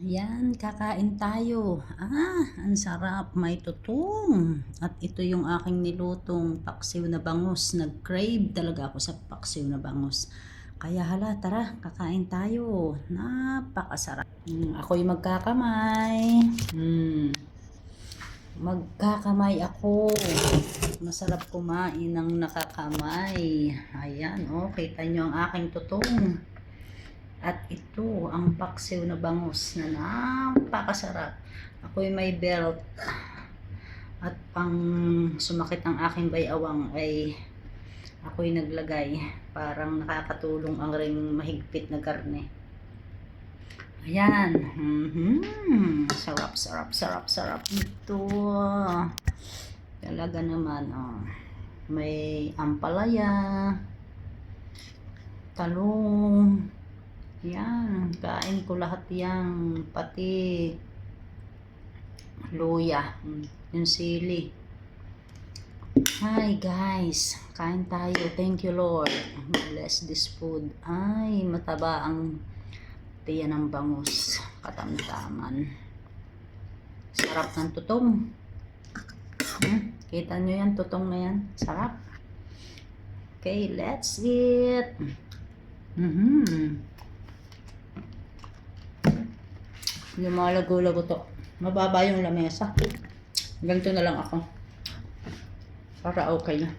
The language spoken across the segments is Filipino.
Ayan, kakain tayo. Ah, ang sarap. May tutong. At ito yung aking nilutong paksiw na bangus. Nag-crave talaga ako sa paksiw na bangus. Kaya hala, tara, kakain tayo. Napakasarap. Hmm, ako'y magkakamay. Hmm. Magkakamay ako. Masarap kumain ng nakakamay. Ayan, oh, kita nyo ang aking tutong. At ito ang paksiw na bangus na napakasarap. Ako'y may belt. At pang sumakit ang aking bayawang ay ako'y naglagay. Parang nakakatulong ang ring mahigpit na karne. Ayan. Mhm. Sarap, sarap, sarap, sarap ito. Talaga naman, oh. May ampalaya, talong, kain ko lahat yan. Pati luya, yung sili. Hi guys, kain tayo. Thank you Lord. Bless this food. Ay, mataba ang tiyan ng bangus. Katamtaman. Sarap ng tutong. Hmm, kita nyo yan, tutong na yan. Sarap. Okay, let's eat. Mm-hmm. Yung mga lago-lago to. Mababa yung lamesa. Ganito na lang ako. Para okay na.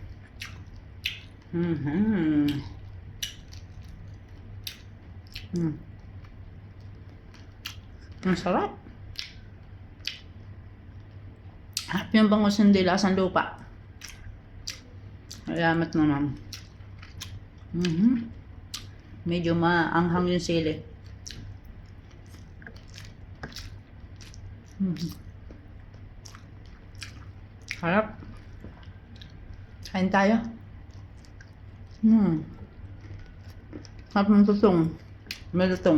Mm-hmm. Mm. Ang sarap. Harap yung bangus hindi lasang lupa. Salamat naman. Mm-hmm. Medyo maanghang yung sili. ครับเห็นใจอะอืมครัมันจะส่งไม่จะส่ง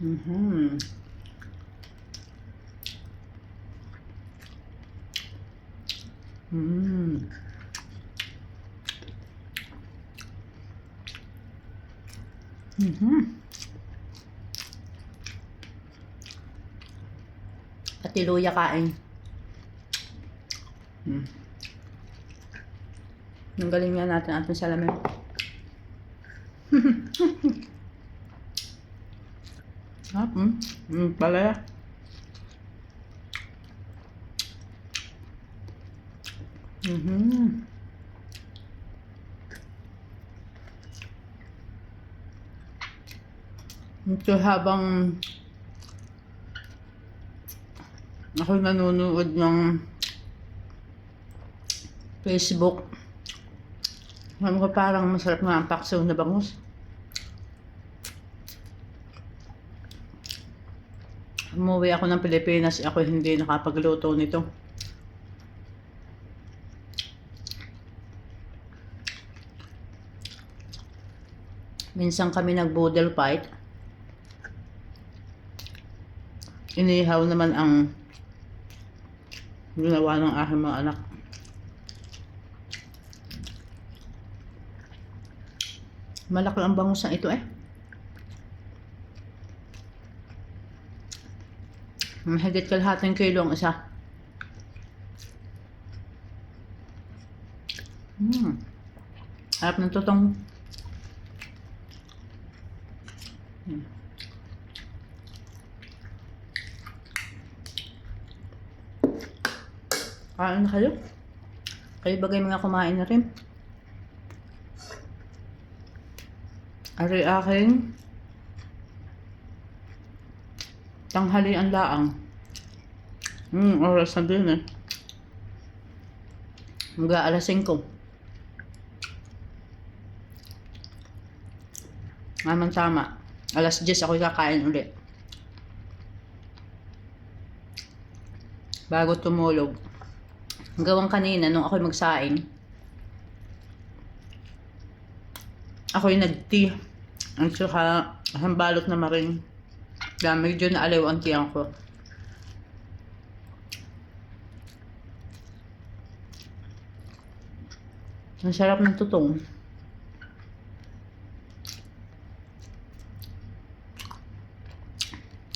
อืออืม Mhm. Pati luya kain. Hmm. Ang galing nga natin ating salamin. Sarap, hmm. Hmm, palaya. Mhm. Ito habang ako nanonood ng Facebook. Alam ko parang masarap nga ang paksaw na bangus. Umuwi ako ng Pilipinas, ako hindi nakapagluto nito. Minsan kami nag-boodle fight. Inihaw naman ang ginawa ng aking mga anak. Malaki ang bangus ito eh. Mahigit kalahating kilo ang isa. Hmm. Harap ng tutong. Hmm. Kain na kayo? Kayo bagay mga kumain na rin? Ari aking tanghalian laang. Hmm, oras na din eh. Mga alas 5. Naman tama. Alas 10 ako kakain ulit. Bago tumulog gawang kanina nung ako magsaing. Ako yung nag-tea. At saka hambalot na maring. Dami dyan na aliw ang tiyan ko. Ang sarap ng tutong.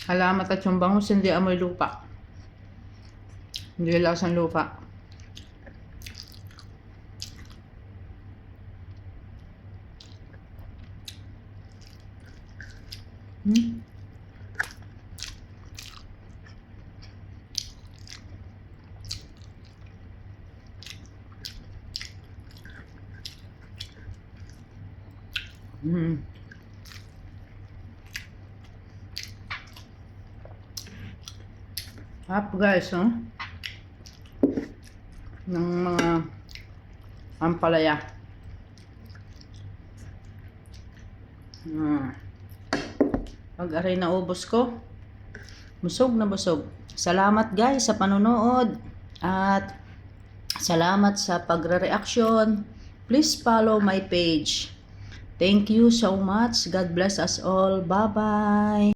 Halamat at yung bangus, hindi amoy lupa. Hindi lasang lupa. Hmm? Hmm. Hap guys, oh. Ng mga ampalaya. Hmm. Pag aray na ubos ko, busog na busog. Salamat guys sa panonood at salamat sa pagre-reaction. Please follow my page. Thank you so much. God bless us all. Bye-bye.